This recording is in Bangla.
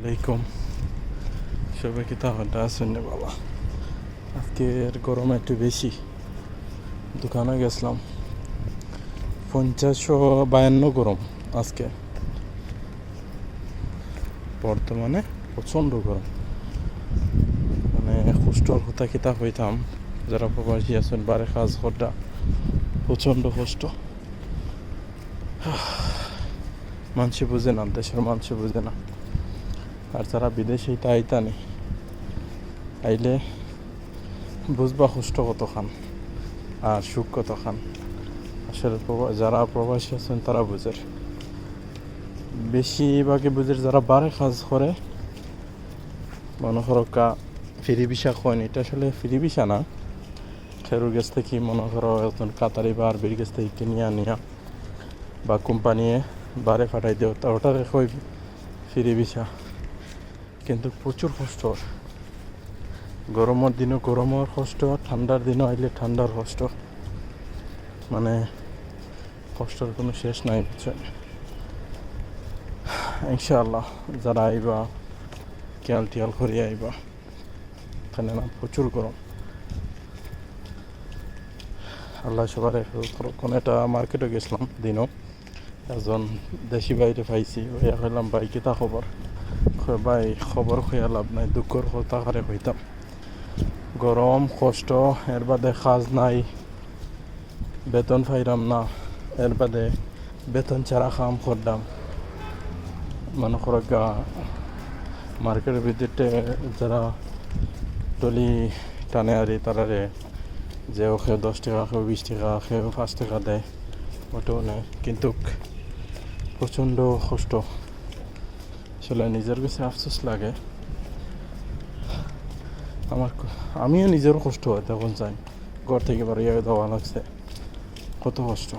আলাইকুম। সবাই কি তাহলে আছেন না বাবা? আজকের গরম একটু বেশি। দোকানে গেছিলাম। পঞ্চাশশো বায়ান্ন গরম আজকে। বর্তমানে প্রচণ্ড গরম। মানে কষ্টর কথা কিতা হইতাম। যারা প্রবাসী আছেন, বারে কাজ করা প্রচণ্ড কষ্ট। মানুষে বুঝে না, দেশের মানুষে বুঝে না। আর যারা বিদেশে এটা আইতা নেই। আইলে বুঝবা কষ্ট কত খান আর সুখ কত খান আসলে যারা প্রবাসী আছেন, তারা বুঝের। বেশিরভাগে বুঝের যারা বারে কাজ করে, মনে করো কা, ফিরি বিষা কয়েন, এটা আসলে ফিরি বিষা না। খেরুর গেছ থেকে মনে করো একজন কাতারি বা আরবির গেছ থেকে কিনিয়া নিয়া বা কোম্পানিয়ে বারে ফাটাই দিও, তা ওটারে কই ফিরি বিষা কিন্তু প্রচুর কষ্ট। গরমের দিনও গরমের কষ্ট ঠান্ডার দিনও আইলে ঠান্ডার কষ্ট। মানে কষ্টর কোনো শেষ নাই বুঝছেন ইনশাআল্লাহ যারা আইবা খেয়াল টিয়াল করে আইবা এখানে না প্রচুর গরম আল্লাহ সবার কোনো একটা মার্কেটে গেছিলাম দিনও একজন দেশি বাইরে পাইছি ওইয়া কইলাম, ভাই কিতা খবর ভাই খবর খুঁয়া লাভ নাই দুঃখর কথা করে কইতাম গরম কষ্ট এর বাদে কাজ নাই, বেতন পাইরাম না এর বাদে বেতন ছাড়া কাম করলাম মনে করো গা মার্কেটের ভিতরে যারা টলি টানে আরি তারারে যে ওকে দশ টাকা কেউ বিশ টাকা কেউ পাঁচ টাকা দেয় ওটাও নেয় কিন্তু প্রচণ্ড কষ্ট। আসলে নিজের কাছে আফসোস লাগে। আমার আমিও নিজেরও কষ্ট হয়, তখন চাই। ঘর থেকে বাড়ি দেওয়া লাগছে। কত কষ্ট।